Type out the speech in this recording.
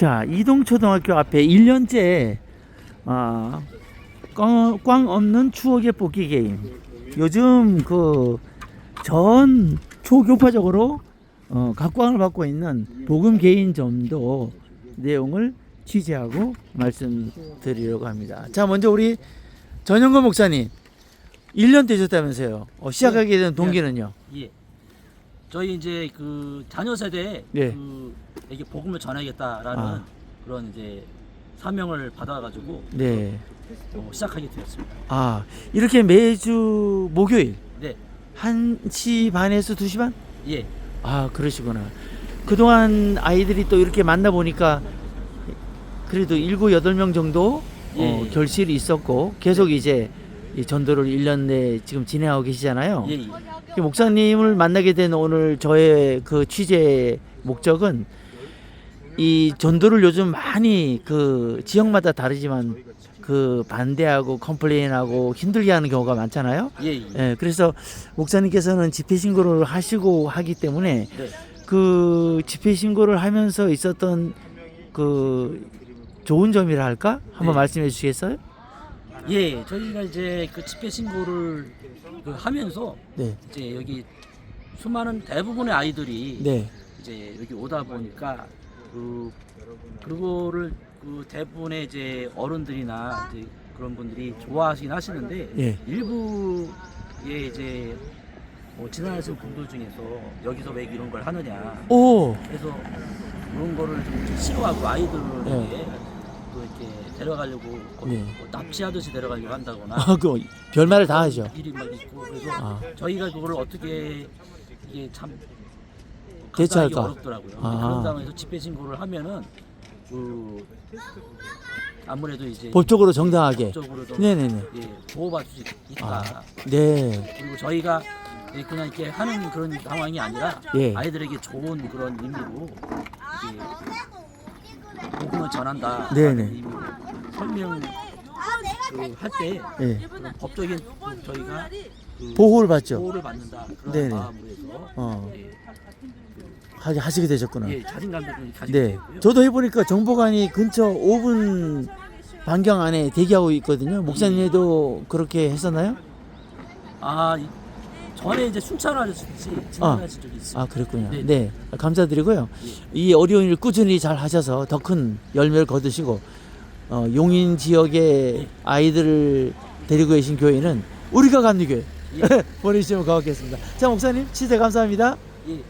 자, 이동초등학교 앞에 1년째 아, 꽝, 꽝 없는 추억의 뽑기 게임. 요즘 그 전 초교파적으로 어, 각광을 받고 있는 복음 개인점도 내용을 취재하고 말씀드리려고 합니다. 자, 먼저 우리 전영건 목사님 1년 되셨다면서요. 어, 시작하게 된 동기는요? 예. 저희 이제 그 자녀 세대에 예. 그 이게 복음을 전하겠다라는 아. 그런 이제 사명을 받아가지고 네. 어, 시작하게 되었습니다. 아, 이렇게 매주 목요일 네, 1시 반에서 2시 반? 예, 아 그러시구나 그동안 아이들이 또 이렇게 만나 보니까 그래도 일곱 여덟 명 정도 어, 예. 결실이 있었고 계속 이제 이 전도를 1년 내 지금 진행하고 계시잖아요 예, 예. 이 목사님을 만나게 된 오늘 저의 그 취재 목적은 이 전도를 요즘 많이 그 지역마다 다르지만 그 반대하고 컴플레인하고 힘들게 하는 경우가 많잖아요 예, 예. 예, 그래서 목사님께서는 집회 신고를 하시고 하기 때문에 네. 그 집회 신고를 하면서 있었던 그 좋은 점이라 할까? 한번 네. 말씀해 주시겠어요? 예, 저희가 이제 그 집회 신고를 그 하면서 네. 이제 여기 수많은 대부분의 아이들이 네. 이제 여기 오다 보니까 그 그거를 그 대부분의 이제 어른들이나 이제 그런 분들이 좋아하시긴 하시는데 예. 일부의 이제 뭐 지나가시는 분들 중에서 여기서 왜 이런 걸 하느냐 오. 그래서 그런 거를 좀 싫어하고 아이들에게 네. 또 이렇게 데려가려고 거의 네. 뭐 납치하듯이 데려가려고 한다거나 아, 그 별말을 다 하죠. 일이 막 있고 그래서 아. 저희가 그거를 어떻게 이게 참 대처할까? 감당하기 어렵더라고요. 아. 그런 상황에서 집회 신고를 하면은 그 아무래도 이제 법적으로 정당하게. 법적으로 좀 네네네. 예, 보호받을 수 있다. 아, 네. 그리고 저희가 예, 그냥 이렇게 하는 그런 상황이 아니라 예. 아이들에게 좋은 그런 의미로 복음을 전한다. 네네. 의미로 설명 그할때 예. 법적인 그 저희가 그 보호를 받죠. 보호를 받는다 그런 네네. 마음으로 해서 어. 예, 하- 하시게 되셨구나. 예, 자신감도 좀 가지고 네. 있고요. 저도 해보니까 정보관이 근처 5분 반경 안에 대기하고 있거든요. 목사님도 그렇게 했었나요? 아 이- 전에 이제 순찰하셨지 지나가신 적이 있어요. 아 그랬군요. 네. 네, 감사드리고요. 이 어려운 일 꾸준히 잘 하셔서 더 큰 열매를 거두시고 어, 용인 지역의 아이들을 데리고 계신 교회는 우리가 감리교회 예. 보내주시면 고맙겠습니다. 자 목사님 시대 감사합니다. 예,